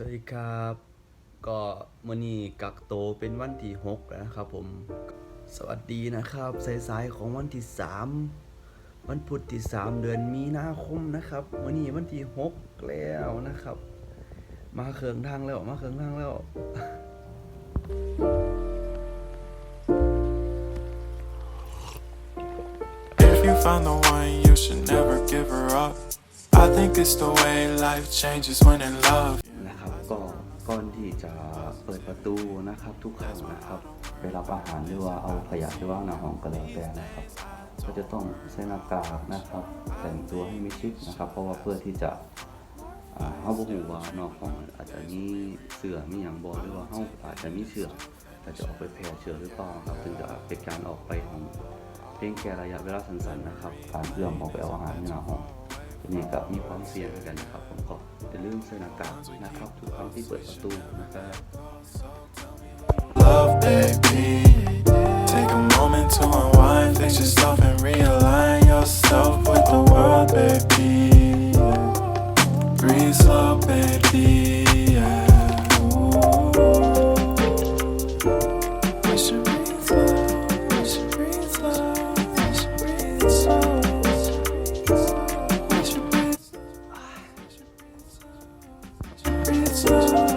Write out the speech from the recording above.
สวัสดีครับ ก็มื่อนี้กักโตเป็นวันที่6แล้วนะครับผมสวัสดีนะครับสายๆของวันที่ 3 วันพุธที่ 3 เดือนมีนาคมนะครับมื่อนี้วันที่6แล้วนะครับ มาเคืองทางแล้วมาเคืองทางแล้ว If you found the one, you should never give her up. I think it's the way life changes when in love. นะครับก็ก่อนที่จะเปิดประตูนะครับ ทุกครั้งนะครับไปรับอาหารหรือว่าเอาขยะไปว่างหน้าห้องก็แล้วแต่นะครับ ก็จะต้องใส่หน้ากากนะครับ แต่งตัวให้มิดชิดนะครับ เพราะว่าเพื่อที่จะเฮาบ่ฮู้ว่านอกห้องอาจจะมีเสือมีหยังบ่หรือว่าเฮาอาจจะมีเชื้อแต่จะออกไปแพร่เชื้อหรือเปล่าครับถึงจะเป็นการออกไปของเพียงแค่ระยะเวลาสั้นๆนะครับ การเอื้อมออกไปเอาอาหารในหน้าห้อง ทีนี้ก็มีความเสี่ยงเหมือนกันนะครับ ผมก็อย่าลืมใส่หน้ากากนะครับทุกครั้งที่เปิดประตูนะครับ Message.